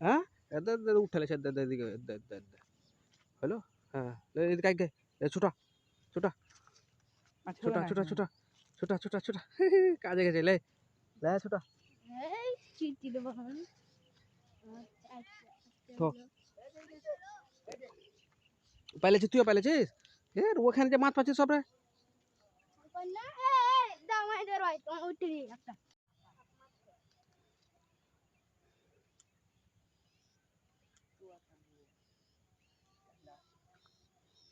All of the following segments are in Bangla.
হ্যাঁ? উঠালে দিকে হলো? হ্যাঁ এদিকে ছোটা ছোটা। ছোটা ছোটা ছোটা ছোটা ছোটা ছোটা কাজে গেছে লে। লে ছোটা। পাইলেছিস তুইও পাইলেছিস? এ ওখানে যে মাছ পাচ্ছিস সব রে।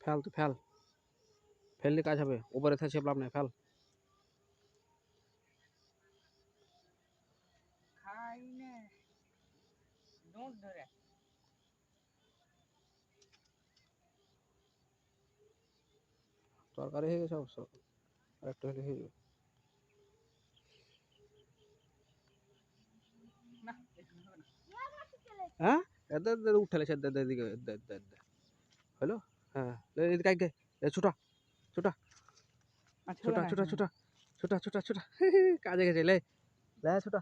ফেল তুই ফেল। ফেললে কাজ হবে ওপরে থাকছে লাভ নেই ফেল। খাই না। ডোন্ট ধরে তরকারি হয়ে গেছে অবশ্য। আর একটু হলে হয়ে যাবে। হ্যাঁ? এ দে দে উঠালে দে দে দিকে দে দে দে। হ্যাঁ এদিকে আগে এ ছোটা ছোটা ছোটা ছোটা ছোটা ছোটা ছোটা ছোটা কাজে গেছে লে। লে ছোটা।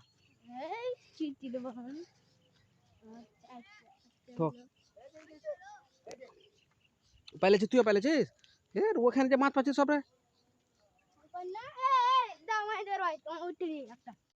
পাইলেছিস, তুইও পাইলেছিস? এ, ওখানে যে মাছ পাচ্ছিস সব রে না, এই, দাও মাইদের উঠে একটা।